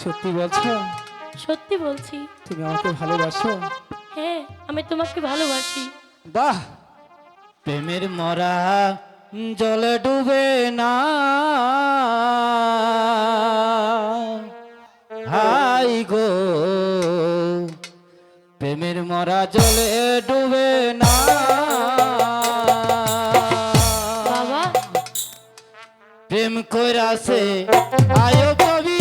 সত্যি বলছো? সত্যি বলছি। তুমি আমাকে ভালোবাসো? হ্যাঁ আমি তোমাকে ভালোবাসি। বাহ! প্রেমের মরা জলে ডুবে না। হাই গো! প্রেমের মরা জলে ডুবে না। বাবা। প্রেম কইরাছে আয়ো কবি